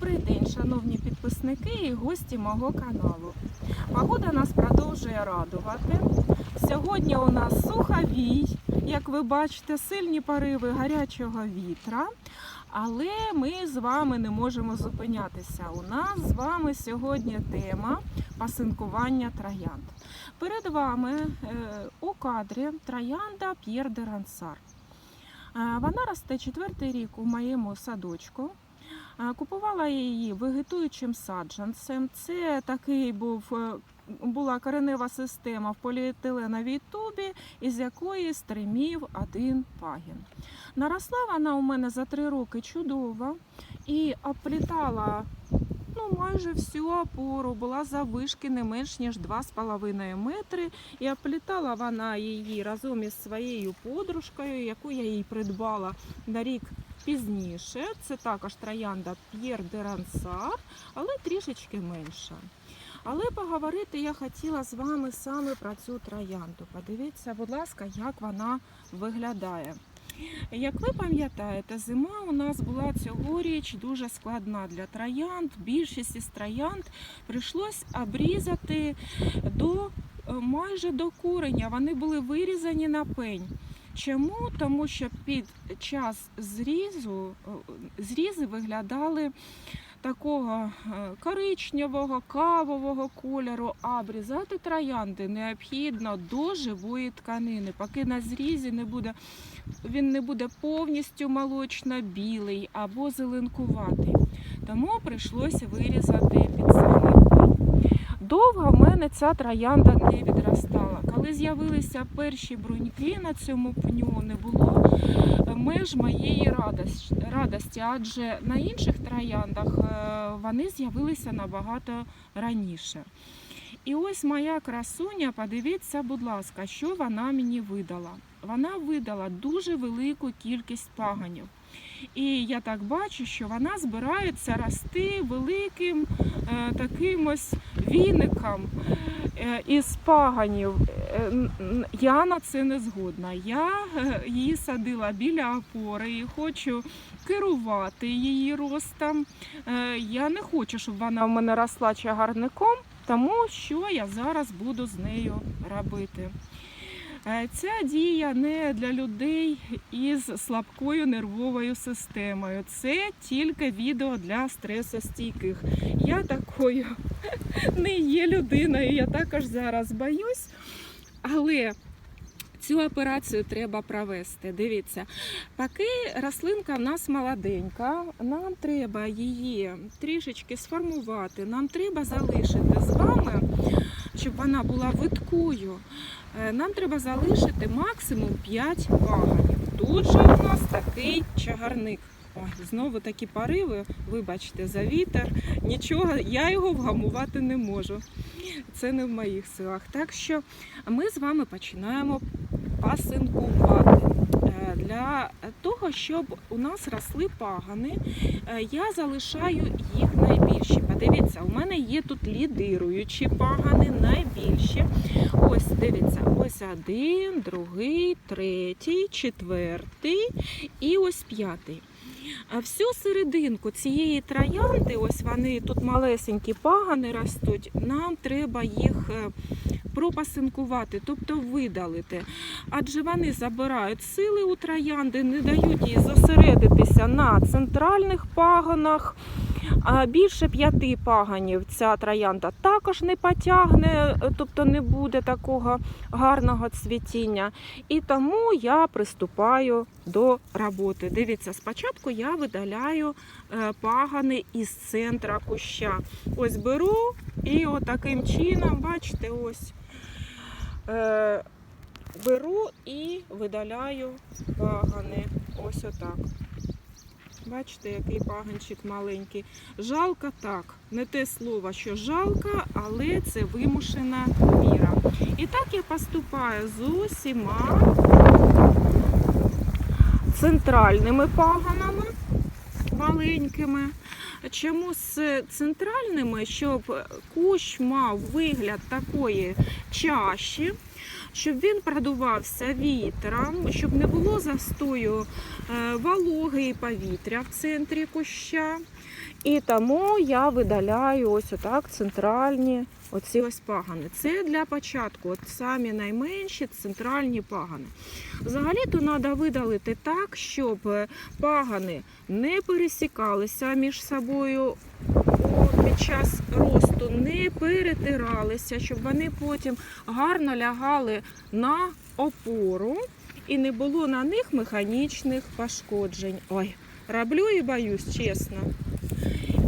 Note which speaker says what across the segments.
Speaker 1: Добрий день, шановні підписники і гості мого каналу. Погода нас продовжує радувати. Сьогодні у нас суховій, як ви бачите, сильні пориви гарячого вітра. Але ми з вами не можемо зупинятися. У нас з вами сьогодні тема пасинкування троянд. Перед вами е, у кадрі троянда П'єр де Рансар. Е, Вона росте четвертий рік у моєму садочку. Е, Купувала її вегетуючим саджанцем. Це такий був. е, Була коренева система в поліетиленовій тубі, із якої стримів один пагін. Наросла вона у мене за три роки чудово і оплітала ну, майже всю опору, була завишки не менш ніж 2,5 метри. І оплітала вона її разом із своєю подружкою, яку я їй придбала на рік пізніше. Це також троянда П'єр де Рансар, але трішечки менша. Але поговорити я хотіла з вами саме про цю троянду. Подивіться, будь ласка, як вона виглядає. Як ви пам'ятаєте, зима у нас була цьогоріч дуже складна для троянд. Більшість із троянд прийшлось обрізати до е, майже до кореня. Вони були вирізані на пень. Чому? Тому що під час зрізу е, зрізи виглядали такого е, коричневого, кавового кольору, а обрізати троянди необхідно до живої тканини, поки на зрізі не буде, він не буде повністю молочно-білий або зеленкуватий. Тому прийшлося вирізати під пень. Довго в мене ця троянда не відростала. Коли з'явилися перші бруньки на цьому пню, не було меж моєї радості, радості, адже на інших трояндах е, вони з'явилися набагато раніше. І ось моя красуня, подивіться, будь ласка, що вона мені видала. Вона видала дуже велику кількість паганів. І я так бачу, що вона збирається рости великим е, таким ось віником е, із паганів. Е, Я на це не згодна. Я її садила біля опори і хочу керувати її ростом. Я не хочу, щоб вона в мене росла чагарником, тому що я зараз буду з нею робити. Е, Ця дія не для людей із слабкою нервовою системою. Це тільки відео для стресостійких. Я такою не є людиною, я також зараз боюсь. Але цю операцію треба провести. Дивіться, поки рослинка в нас молоденька, нам треба її трішечки сформувати. Нам треба залишити з вами, щоб вона була виткою. Е, Нам треба залишити максимум 5 паганів. Тут же у нас такий чагарник. Ой, знову такі пориви, вибачте, за вітер. Нічого, я його вгамувати не можу. Це не в моїх силах. Так що ми з вами починаємо пасинкувати. Для того, щоб у нас росли пагани, е, я залишаю їх найбільші. Подивіться, у мене є тут лідируючі пагани, найбільші. Ось дивіться, ось один, другий, третій, четвертий і ось п'ятий. Всю серединку цієї троянди, ось вони тут малесенькі пагани ростуть, нам треба їх е, пропасинкувати, тобто видалити. Адже вони забирають сили у троянди, не дають їй зосередитися на центральних пагонах. А більше п'яти паганів ця троянда також не потягне, тобто не буде такого гарного цвітіння. І тому я приступаю до роботи. Дивіться, спочатку я видаляю е, пагани із центра куща. Ось беру і отаким чином, бачите, ось беру і видаляю пагани. Ось отак. Бачите, який паганчик маленький. Жалко так. Не те слово, що жалко, але це вимушена міра. І так я поступаю з усіма центральними паганами маленькими. Чому з центральними, щоб кущ мав вигляд такої чаші, щоб він продувався вітром, щоб не було застою е, вологи і повітря в центрі куща. І тому я видаляю ось отак центральні оці ось пагани. Це для початку, от самі найменші центральні пагани. Взагалі-то треба видалити так, щоб е, пагани не пересікалися між собою під час росту, не перетиралися, щоб вони потім гарно лягали на опору і не було на них механічних пошкоджень. Ой, роблю і боюсь, чесно.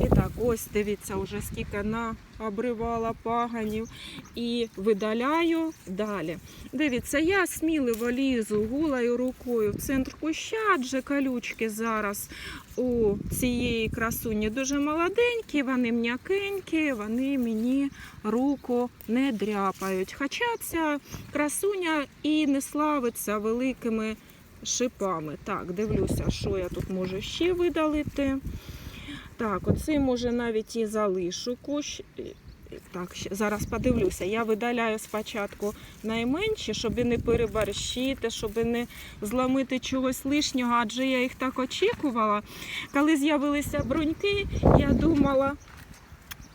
Speaker 1: І так, ось дивіться, вже скільки наобривала паганів і видаляю далі. Дивіться, я сміливо лізу голою рукою в центр куща, адже колючки зараз у цієї красуні дуже молоденькі, вони м'якенькі, вони мені руку не дряпають. Хоча ця красуня і не славиться великими шипами. Так, дивлюся, що я тут можу ще видалити. Так, оцей може навіть і залишу кущ. Так, зараз подивлюся. Я видаляю спочатку найменші, щоб не переборщити, щоб не зламити чогось лишнього, адже я їх так очікувала. Коли з'явилися бруньки, я думала.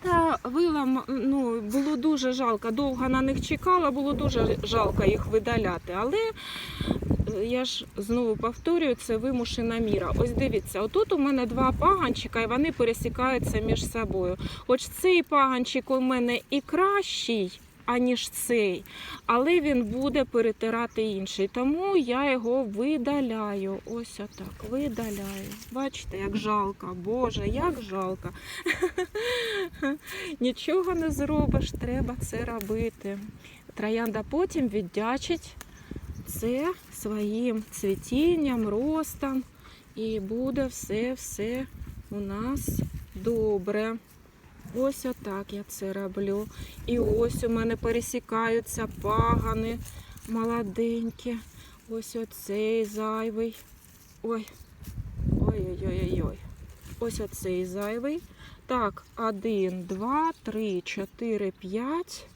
Speaker 1: Та вилам, ну, було дуже жалко. Довго на них чекала, було дуже жалко їх видаляти. Але я ж знову повторюю, це вимушена міра. Ось дивіться, отут у мене два паганчика, і вони пересікаються між собою. Хоч цей паганчик у мене і кращий, аніж цей, але він буде перетирати інший. Тому я його видаляю. Ось отак, видаляю. Бачите, як жалко. Боже, як жалко. Нічого не зробиш, треба це робити. Троянда потім віддячить це своїм цвітінням, ростом, і буде все-все у нас добре. Ось отак я це роблю. І ось у мене пересікаються пагани молоденькі. Ось оцей зайвий. Ой. Ой-ой-ой-ой. Ось оцей зайвий. Так, один, два, три, чотири, п'ять.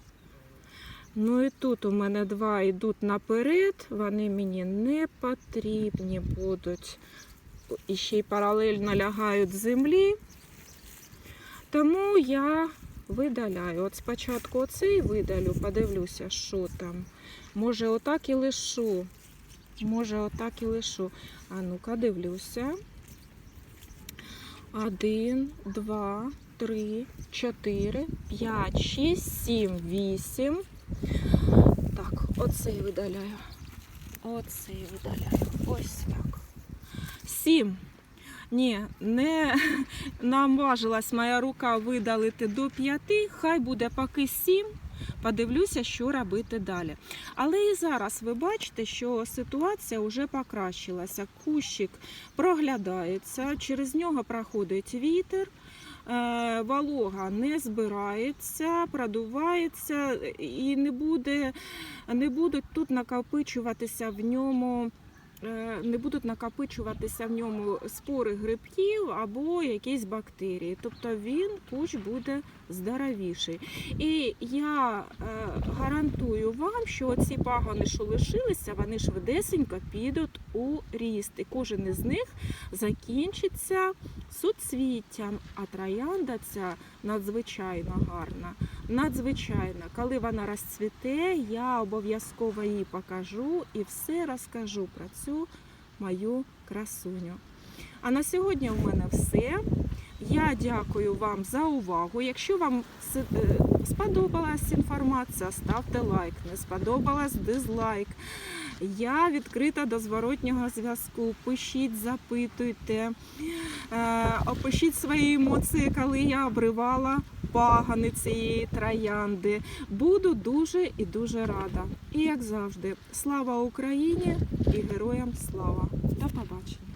Speaker 1: Ну і тут у мене два йдуть наперед, вони мені не потрібні будуть. І ще й паралельно лягають землі. Тому я видаляю. От спочатку оцей видалю, подивлюся, що там. Може, отак і лишу. Може, отак і лишу. А ну-ка, дивлюся. Один, два, три, чотири, п'ять, шість, сім, вісім. Так, оцей видаляю. Оцей видаляю. Ось так. Сім. Ні, не наважилась моя рука видалити до п'яти, хай буде поки сім. Подивлюся, що робити далі. Але і зараз ви бачите, що ситуація вже покращилася. Кущик проглядається, через нього проходить вітер, волога не збирається, продувається і не буде, не будуть тут накопичуватися в ньому. Е, Не будуть накопичуватися в ньому спори грибків або якісь бактерії. Тобто він кущ буде здоровіший. І я е, гарантую вам, що ці пагони, що лишилися, вони швидесенько підуть у ріст. І кожен із них закінчиться суцвіттям. А троянда ця надзвичайно гарна. Надзвичайно, коли вона розцвіте, я обов'язково її покажу і все розкажу про цю мою красуню. А на сьогодні у мене все. Я дякую вам за увагу. Якщо вам е, сподобалась інформація, ставте лайк. Не сподобалась дизлайк. Я відкрита до зворотнього зв'язку. Пишіть, запитуйте, е, опишіть свої емоції, коли я обривала пагани цієї троянди. Буду дуже і дуже рада. І як завжди, слава Україні і героям слава! До побачення!